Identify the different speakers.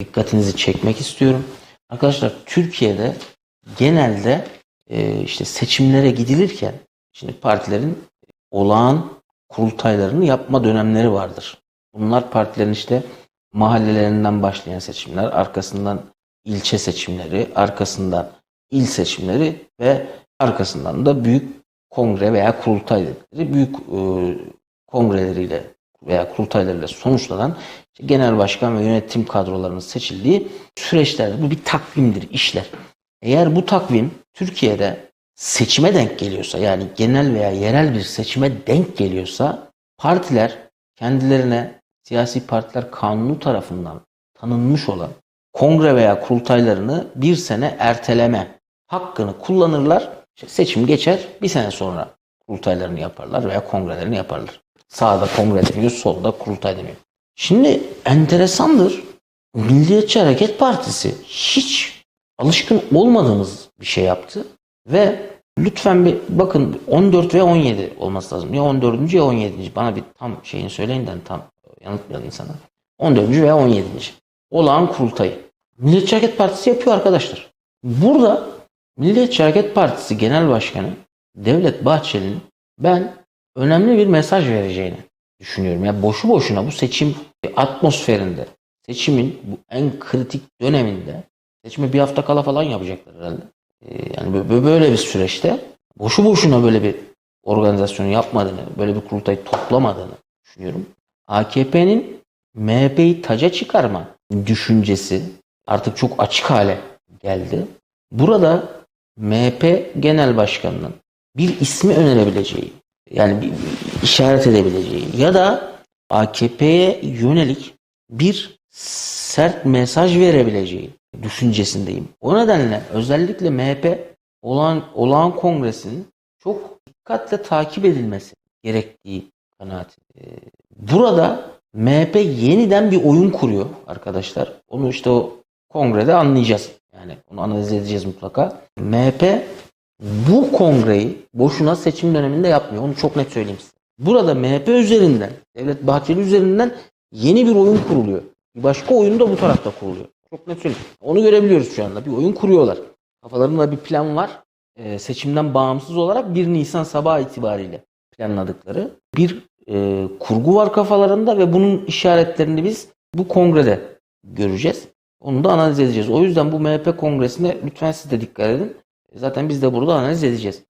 Speaker 1: dikkatinizi çekmek istiyorum. Arkadaşlar Türkiye'de genelde e, işte seçimlere gidilirken şimdi partilerin olağan kurultaylarını yapma dönemleri vardır. Bunlar partilerin işte mahallelerinden başlayan seçimler, arkasından ilçe seçimleri, arkasından il seçimleri ve arkasından da büyük kongre veya kurultay dedikleri büyük e, kongreleriyle veya kurultaylarıyla sonuçlanan işte genel başkan ve yönetim kadrolarının seçildiği süreçler. Bu bir takvimdir, işler. Eğer bu takvim Türkiye'de seçime denk geliyorsa yani genel veya yerel bir seçime denk geliyorsa partiler kendilerine siyasi partiler kanunu tarafından tanınmış olan kongre veya kurultaylarını bir sene erteleme hakkını kullanırlar. İşte seçim geçer bir sene sonra kurultaylarını yaparlar veya kongrelerini yaparlar. Sağda kongre deniyor, solda kurultay deniyor. Şimdi enteresandır. Milliyetçi Hareket Partisi hiç alışkın olmadığımız bir şey yaptı ve lütfen bir bakın 14 ve 17 olması lazım. Ya 14. ya 17. Bana bir tam şeyini söyleyin de tam yanıltmayalım insana. 14. veya 17. Olağan kurultayı. Milliyetçi Hareket Partisi yapıyor arkadaşlar. Burada Milliyetçi Hareket Partisi Genel Başkanı Devlet Bahçeli'nin ben önemli bir mesaj vereceğini düşünüyorum. Ya boşu boşuna bu seçim atmosferinde, seçimin bu en kritik döneminde, seçime bir hafta kala falan yapacaklar herhalde. Ee, yani bö- böyle bir süreçte boşu boşuna böyle bir organizasyonu yapmadığını, böyle bir kurultayı toplamadığını düşünüyorum. AKP'nin MHP'yi taca çıkarma düşüncesi artık çok açık hale geldi. Burada MHP Genel Başkanı'nın bir ismi önerebileceği, yani bir, bir işaret edebileceği ya da AKP'ye yönelik bir sert mesaj verebileceği düşüncesindeyim. O nedenle özellikle MHP olağan, olağan kongresinin çok dikkatle takip edilmesi gerektiği kanaati. Ee, Burada MHP yeniden bir oyun kuruyor arkadaşlar. Onu işte o kongrede anlayacağız. Yani onu analiz edeceğiz mutlaka. MHP bu kongreyi boşuna seçim döneminde yapmıyor. Onu çok net söyleyeyim size. Burada MHP üzerinden, Devlet Bahçeli üzerinden yeni bir oyun kuruluyor. Bir başka oyun da bu tarafta kuruluyor. Çok net söyleyeyim. Onu görebiliyoruz şu anda. Bir oyun kuruyorlar. Kafalarında bir plan var. Ee, seçimden bağımsız olarak 1 Nisan sabahı itibariyle planladıkları bir e, kurgu var kafalarında ve bunun işaretlerini biz bu kongrede göreceğiz. Onu da analiz edeceğiz. O yüzden bu MHP kongresine lütfen siz de dikkat edin. Zaten biz de burada analiz edeceğiz.